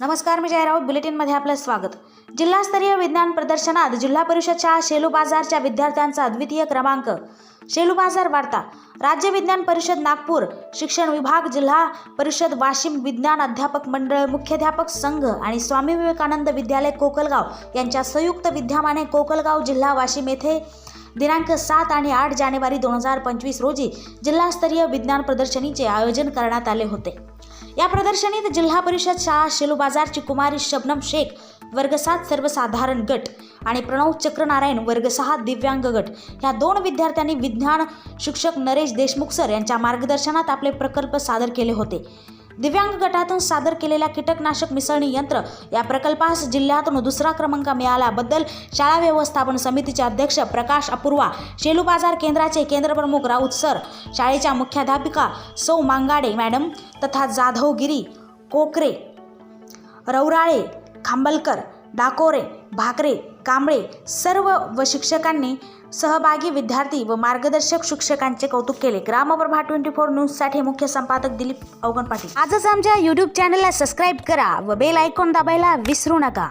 नमस्कार मी जयराऊत. बुलेटिनमध्ये आपलं स्वागत. जिल्हास्तरीय विज्ञान प्रदर्शनात जिल्हा परिषद शेलू बाजारच्या विद्यार्थ्यांचा द्वितीय क्रमांक. शेलू बाजार वार्ता राज्य विज्ञान परिषद नागपूर शिक्षण विभाग जिल्हा परिषद वाशिम विज्ञान अध्यापक मंडळ मुख्याध्यापक संघ आणि स्वामी विवेकानंद विद्यालय कोकलगाव यांच्या संयुक्त विद्यमाने कोकलगाव जिल्हा वाशिम येथे दिनांक सात आणि आठ जानेवारी दोन हजार पंचवीस रोजी जिल्हास्तरीय विज्ञान प्रदर्शनीचे आयोजन करण्यात आले होते. या प्रदर्शनीत जिल्हा परिषद शाळा शेलू बाजारची कुमारी शबनम शेख वर्ग सात सर्वसाधारण गट आणि प्रणव चक्रनारायण वर्ग सहा दिव्यांग गट ह्या दोन विद्यार्थ्यांनी विज्ञान शिक्षक नरेश देशमुख सर यांच्या मार्गदर्शनात आपले प्रकल्प सादर केले होते. दिव्यांग गटातून सादर केलेल्या कीटकनाशक मिसळणी यंत्र या प्रकल्पास जिल्ह्यातून दुसरा क्रमांक मिळाल्याबद्दल शाळा व्यवस्थापन समितीचे अध्यक्ष प्रकाश अपूर्वा शेलू बाजार केंद्राचे केंद्रप्रमुख राऊत सर शाळेच्या मुख्याध्यापिका सौ मांगाडे मॅडम तथा जाधवगिरी कोकरे रौराळे खांबलकर डाकोरे भाकरे कांबळे सर्व व शिक्षकांनी सहभागी विद्यार्थी व मार्गदर्शक शिक्षकांचे कौतुक केले. ग्रामप्रभा ट्वेंटी फोर न्यूजसाठी मुख्य संपादक दिलीप अवगण पाटील. आजच आमच्या यूट्यूब चॅनलला सबस्क्राईब करा व बेल आयकॉन दाबायला विसरू नका.